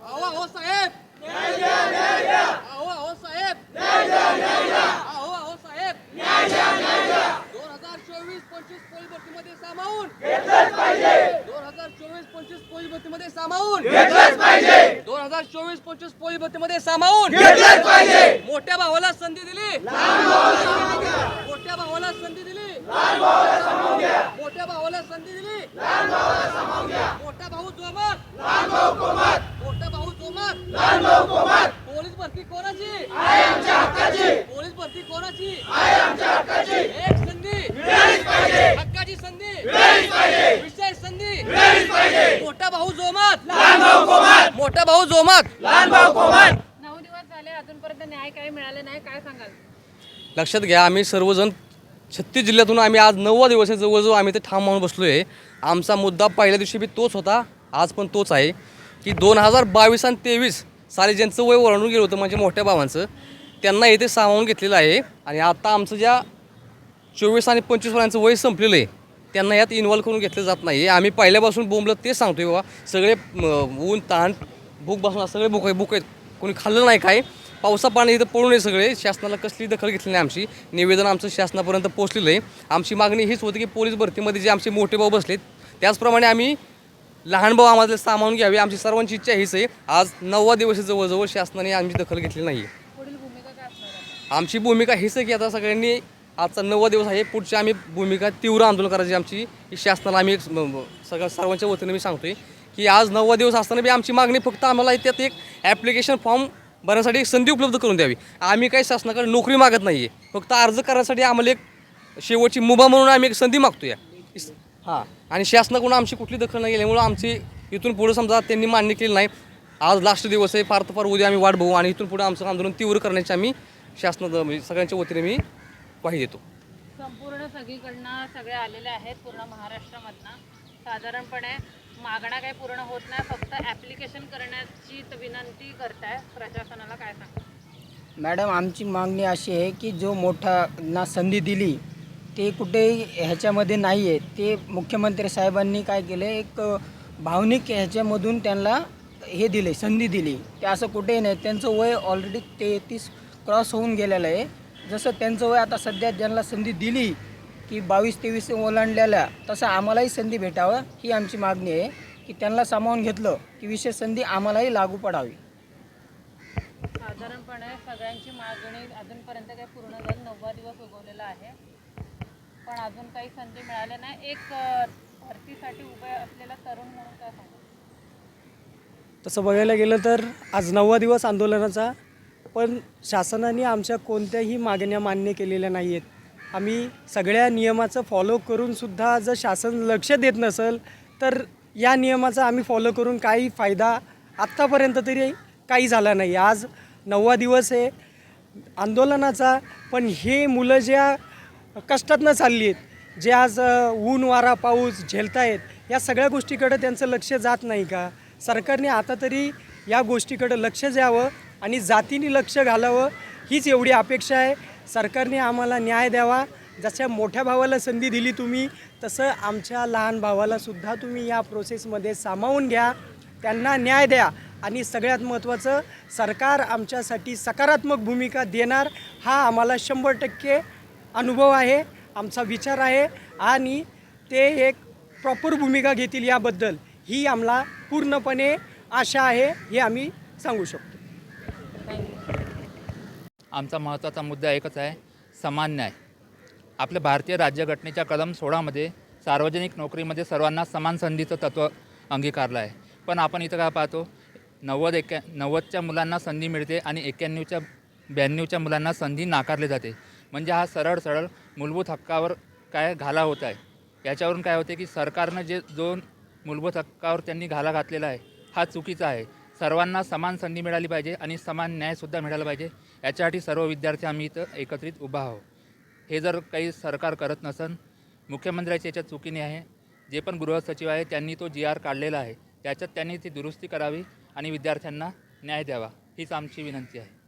अहो अहो साहेब. अहो अहो साहेब. अहो अहो साहेब. दोन हजार चोवीस पंचवीस पोलीस भरतीमध्ये सामावून. दोन हजार चोवीस पंचवीस पोलीस भरतीमध्ये सामावून. दोन हजार चोवीस पंचवीस पोलीस भरतीमध्ये सामावून. मोठ्या भावाला संधी दिली. मोठ्या भावाला संधी दिली. मोठ्या भावाला संधी दिली. मोठा भाऊ जोमात. पोलीस भरती कोणाची? पोलीस भरती कोणाची? एक संधी. हक्काची संधी. विशेष संधी. मोठा भाऊ जोमात. मोठा भाऊ जोमात. नऊ दिवस झाले अजूनपर्यंत न्याय काही मिळाले नाही. काय सांगाल? लक्षात घ्या आम्ही सर्वजण छत्तीस जिल्ह्यातून आम्ही आज नववा दिवस आहे. जवळजवळ आम्ही ते ठाम म्हणून बसलो आहे आमचा मुद्दा पहिल्या दिवशी बी तोच होता आज पण तोच आहे. की दोन हजार बावीस आणि तेवीस साली ज्यांचं वय ओलांडून गेलं होतं म्हणजे मोठ्या भावांचं त्यांना इथे सामावून घेतलेलं आहे. आणि आता आमचं ज्या चोवीस आणि पंचवीस वर्षांचं वय संपलेलं आहे त्यांना यात इन्व्हॉल्व करून घेतलं जात नाही आम्ही पहिल्यापासून बोंबलं तेच सांगतोय बाबा सगळे ऊन ताण भूक बसणार सगळे भूक आहे भूक आहेत. कोणी खाल्लं नाही काय पावसा पाणी इथं पडू नये सगळे. शासनाला कसली दखल घेतली नाही आमची. निवेदन आमचं शासनापर्यंत पोहोचलेलं आहे. आमची मागणी हीच होती की पोलीस भरतीमध्ये जे आमचे मोठे भाऊ बसलेत त्याचप्रमाणे आम्ही लहान भाऊ आम्हाला सामावून घ्यावे आमची सर्वांची इच्छा हीच आहे. आज नववा दिवस जवळजवळ शासनाने आमची दखल घेतली नाही? आमची भूमिका हीच आहे की आता सगळ्यांनी आजचा नववा दिवस आहे पुढची आम्ही भूमिका तीव्र आंदोलन करायची आमची. शासनाला आम्ही एक सगळ्या सर्वांच्या वतीने मी सांगतोय की आज नववा दिवस असताना बी आमची मागणी फक्त आम्हाला त्यात एक ॲप्लिकेशन फॉर्म भरण्यासाठी एक संधी उपलब्ध करून द्यावी. आम्ही काही शासनाकडे नोकरी मागत नाही आहे फक्त अर्ज करण्यासाठी आम्हाला एक शेवटची मुभा म्हणून आम्ही एक संधी मागतोय. हां. आणि शासनाकडून आमची कुठली दखल नाही गेल्यामुळं आमची इथून पुढे समजा त्यांनी मान्य केली नाही. आज लास्ट दिवस आहे फार तर फार उद्या आम्ही वाट बघू आणि इथून पुढे आमचं आंदोलन तीव्र करण्याची आम्ही शासना म्हणजे सगळ्यांच्या वतीने मी ग्वाही देतो. संपूर्ण सगळीकडनं सगळे आलेले आहेत पूर्ण महाराष्ट्रामधनं. साधारणपणे मागण्या काही पूर्ण होत नाही फक्त ॲप्लिकेशन करण्याची त- विनंती करताय. प्रशासनाला काय सांगा? मॅडम आमची मागणी अशी आहे की जो मोठा संधी दिली ते कुठे ह्याच्यामध्ये नाही आहे ते मुख्यमंत्री साहेबांनी काय केलं एक भावनिक ह्याच्यामधून त्यांना हे दिले संधी दिली ते असं कुठेही नाही. त्यांचं वय ऑलरेडी तेहतीस क्रॉस होऊन गेलेलं आहे. जसं त्यांचं वय आता सध्या ज्यांना संधी दिली की बावीस तेवीस ओलांडलेल्या तसं आम्हालाही संधी भेटावं ही आमची मागणी आहे की त्यांना सामावून घेतलं की विशेष संधी आम्हालाही लागू पडावी. साधारणपणे सगळ्यांची मागणी अजूनपर्यंत काही पूर्ण झाली नव्वा दिवस उगवलेला आहे. पण अजून काही संधी मिळाल्या नाही. एक भरतीसाठी उभे असलेला तरुण म्हणून काय सांगा तसं बघायला गेलं तर आज नववा दिवस आंदोलनाचा पण शासनाने आमच्या कोणत्याही मागण्या मान्य केलेल्या नाही आहेत आम्ही सगळ्या नियमाचं फॉलो करूनसुद्धा जर शासन लक्ष देत नसेल तर या नियमाचा आम्ही फॉलो करून काही फायदा आत्तापर्यंत तरी काही झाला नाही. आज नववा दिवस आहे आंदोलनाचा पण हे मुलं ज्या कष्टातनं चालली आहेत. जे आज ऊन वारा पाऊस झेलतायत या सगळ्या गोष्टीकडे त्यांचं लक्ष जात नाही का? सरकारने आता तरी या गोष्टीकडे लक्ष द्यावं आणि जातीने लक्ष घालावं हीच एवढी अपेक्षा आहे. सरकारने आम्हाला न्याय द्यावा. जशा मोठ्या भावाला संधी दिली तुम्ही तसं आमच्या लहान भावालासुद्धा तुम्ही या प्रोसेसमध्ये सामावून घ्या. त्यांना न्याय द्या. आणि सगळ्यात महत्त्वाचं सरकार आमच्यासाठी सकारात्मक भूमिका देणार हा आम्हाला शंभर टक्के अनुभव आहे आमचा विचार आहे आणि ते एक प्रॉपर भूमिका घेतील याबद्दल ही आम्हाला पूर्णपणे आशा आहे हे आम्ही सांगू शकतो. आमचा महत्त्वाचा मुद्दा एकच आहे समान न्याय. आपल्या भारतीय राज्यघटनेच्या कलम सोळामध्ये सार्वजनिक नोकरीमध्ये सर्वांना समान संधीचं तत्त्व अंगीकारलं आहे. पण आपण इथं काय पाहतो नव्वद एक्या नव्वदच्या मुलांना संधी मिळते आणि एक्क्याण्णवच्या ब्याण्णवच्या मुलांना संधी नाकारली जाते. म्हणजे हा सरळ सरळ मूलभूत हक्कावर काय घाला होत आहे. याच्यावरून काय होते की सरकारनं जे जो मूलभूत हक्कावर त्यांनी घाला घातलेला आहे हा चुकीचा आहे. सर्वांना समान संधी मिळाली पाहिजे आणि समान न्यायसुद्धा मिळाला पाहिजे. याच्यासाठी सर्व विद्यार्थी आम्ही इथं एकत्रित उभा आहोत. हे जर काही सरकार करत नसन मुख्यमंत्र्याची याच्यात चुकीने आहे जे पण गृहसचिव आहे त्यांनी तो जी आर काढलेला आहे त्याच्यात त्यांनी ती दुरुस्ती करावी आणि विद्यार्थ्यांना न्याय द्यावा हीच आमची विनंती आहे.